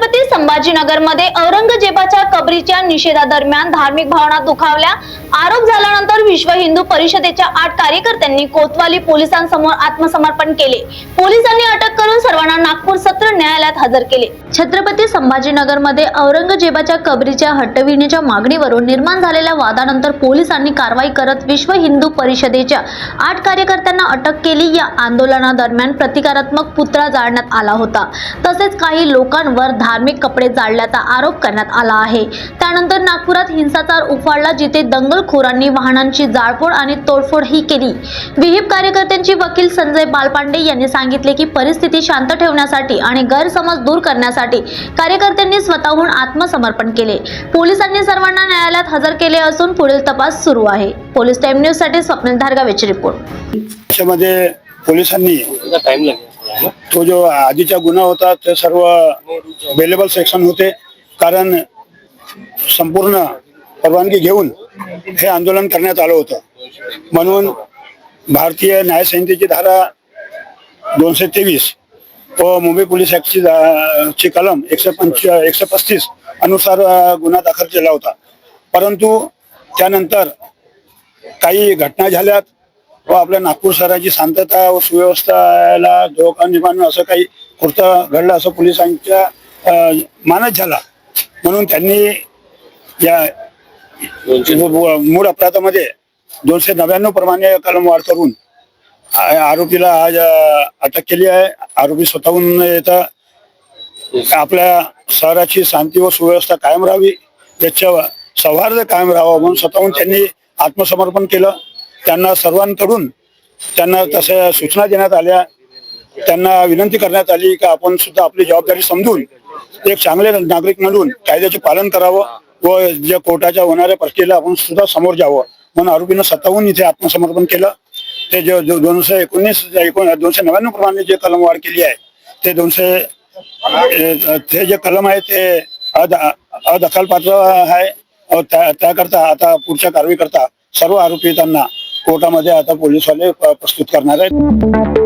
छत्रपती संभाजीनगरमध्ये औरंगजेबाच्या कबरीच्या निषेधादरम्यान धार्मिक भावना दुखावल्या. आरोप झाल्यानंतर विश्व हिंदू परिषदेच्या आठ कार्यकर्त्यांनी कोतवाली पोलिसांसमोर आत्मसमर्पण केले. पोलिसांनी अटक करून सर्वांना नागपूर सत्र न्यायालयात हजर केले. छत्रपती संभाजीनगरमध्ये औरंगजेबाच्या कबरीच्या हटविण्याच्या मागणीवरून निर्माण झालेल्या वादानंतर पोलिसांनी कारवाई करत विश्व हिंदू परिषदेच्या आठ कार्यकर्त्यांना अटक केली. या आंदोलनादरम्यान प्रतिकारात्मक पुतळा जाळण्यात आला होता. तसेच काही लोकांवर धार्मिक कपडे जाळल्याचा आरोप करण्यात आला आहे. त्यानंतर नागपुरात हिंसाचार उफाळला जिथे दंगलखोरांनी वाहनांची जाळपोळ आणि तोडफोड ही केली. विहिप कार्यकर्त्यांची वकील संजय बालपांडे यांनी सांगितले की परिस्थिती शांत ठेवण्यासाठी आणि गैरसमज दूर करण्यासाठी कार्यकर्त्यांनी स्वतःहून आत्मसमर्पण केले. पोलिसांनी सर्वांना न्यायालयात हजर केले असून पुढील तपास सुरू आहे. पोलीस टाइम न्यूजसाठी स्वप्नील धारगावेची रिपोर्ट. पोलिसांनी टाइम लागेल. तो जो आधीचा गुन्हा होता ते सर्व अवेलेबल सेक्शन होते. कारण संपूर्ण परवानगी घेऊन हे आंदोलन करण्यात आलं होतं. म्हणून भारतीय न्यायसंहितेची धारा दोनशे तेवीस व मुंबई पोलीस ऍक्टची धा- ची कलम एकशे पंच एकशे पस्तीस अनुसार गुन्हा दाखल केला होता. परंतु त्यानंतर काही घटना झाल्यात. व आपल्या नागपूर शहराची शांतता व सुव्यवस्थेला धोका निर्माण असं काही कृत्य घडलं असं पोलिसांच्या अ, मानत झाला. म्हणून त्यांनी या मूळ अपराधामध्ये दोनशे नव्याण्णव प्रमाणे कलमवाढ करून आरोपीला आज अटक केली आहे. आरोपी स्वतःहून येतं आपल्या शहराची शांती व सुव्यवस्था कायम राहावी त्याच्या सौहार्द कायम राहावं म्हणून स्वतःहून त्यांनी आत्मसमर्पण केलं. त्यांना सर्वांकडून त्यांना तशा सूचना देण्यात आल्या. त्यांना विनंती करण्यात आली की आपण सुद्धा आपली जबाबदारी समजून एक चांगले नागरिक म्हणून कायद्याचे पालन करावं व जे कोर्टाच्या होणाऱ्या प्रक्रियेला आपण सुद्धा समोर जावं म्हणून आरोपीनं स्वतःहून इथे आत्मसमर्पण केलं. ते जे दोनशे एकोणीस एकोण दोनशे नव्याण्णव प्रमाणे जे कलम वाढ केली आहे ते दोनशे ते जे कलम आहे ते अद अदखलपात्र आहे. त्या त्याकरता आता पुढच्या कारवाई करता सर्व आरोपितांना कोर्टामध्ये आता पोलीसवाले प्रस्तुत करणार आहेत.